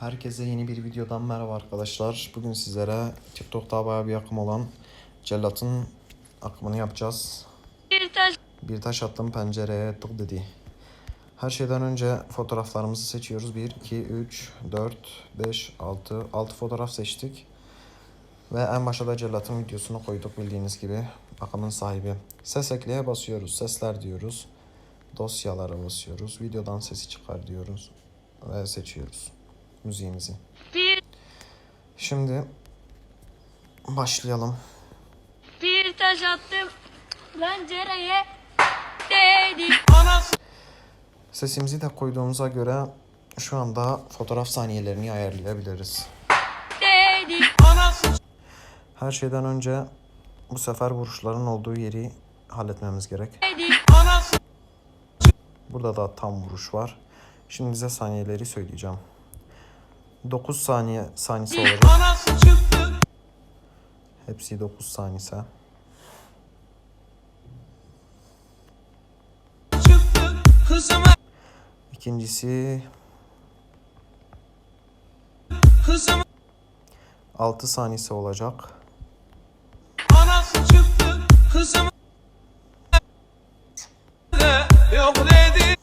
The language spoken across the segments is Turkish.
Herkese yeni bir videodan merhaba arkadaşlar. Bugün sizlere TikTok'ta bayağı bir akım olan Cellat'ın akımını yapacağız. Bir taş Bir taş attım pencereye tık dedi. Her şeyden önce fotoğraflarımızı seçiyoruz. 1, 2, 3, 4, 5, 6. 6 fotoğraf seçtik. Ve en başa da Cellat'ın videosunu koyduk bildiğiniz gibi. Akımın sahibi. Ses ekleye basıyoruz. Sesler diyoruz. Dosyalara basıyoruz. Videodan sesi çıkar diyoruz. Ve seçiyoruz müziğimizi. bir Şimdi başlayalım. bir taş attım pencereye dedi. Sesimizi de koyduğumuza göre şu anda fotoğraf saniyelerini ayarlayabiliriz. Dedi. Her şeyden önce bu sefer vuruşların olduğu yeri halletmemiz gerek. Dedi. Burada da tam vuruş var. Şimdi size saniyeleri söyleyeceğim. 9 saniye saniyesi olacak. Hepsi 9 saniyese. Hızıma, İkincisi hızıma, 6 saniyesi olacak. yok dedi.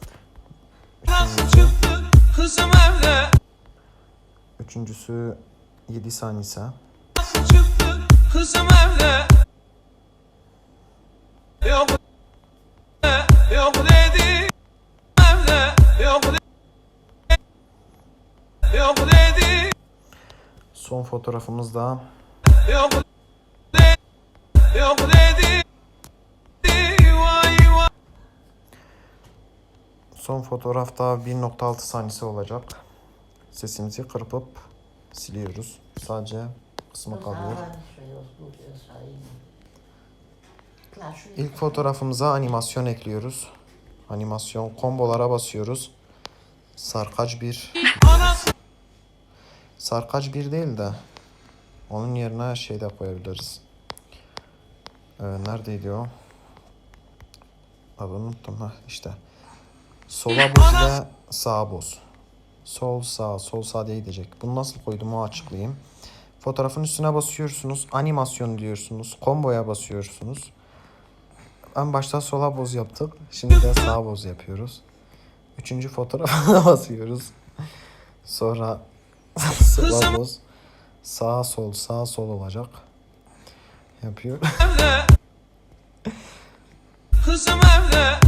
Anası çıktı. Kızım dedi. Yok dedi. Son fotoğrafımız da. Son fotoğrafta 1.6 saniyesi olacak. Sesimizi kırpıp siliyoruz. Sadece kısmı kalıyor. İlk fotoğrafımıza animasyon ekliyoruz. Animasyon kombolara basıyoruz. Sarkaç bir. Sarkaç bir değil de onun yerine şey de koyabiliriz. Ee, neredeydi o? Adını unuttum ha işte. Sola boz ve sağa boz. Sol sağ sol sağ diye gidecek. Bunu nasıl koyduğumu açıklayayım. Fotoğrafın üstüne basıyorsunuz. Animasyon diyorsunuz. Komboya basıyorsunuz. En başta sola boz yaptık. Şimdi de sağa boz yapıyoruz. Üçüncü fotoğrafa basıyoruz. Sonra sola boz. Sağ sol sağ sol olacak. Yapıyor. Kızım evde.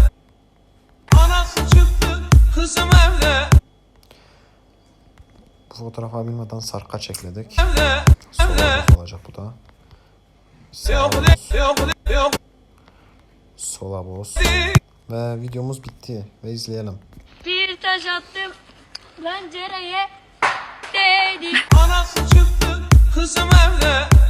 Anası çıktı. Kızım evde. Bu fotoğrafa bilmeden sarkaç ekledik. Evde. Sola boz olacak bu da. Sola boz. Ve videomuz bitti. Ve izleyelim. Bir taş attım pencereye dedi. Anası çıktı. Kızım evde.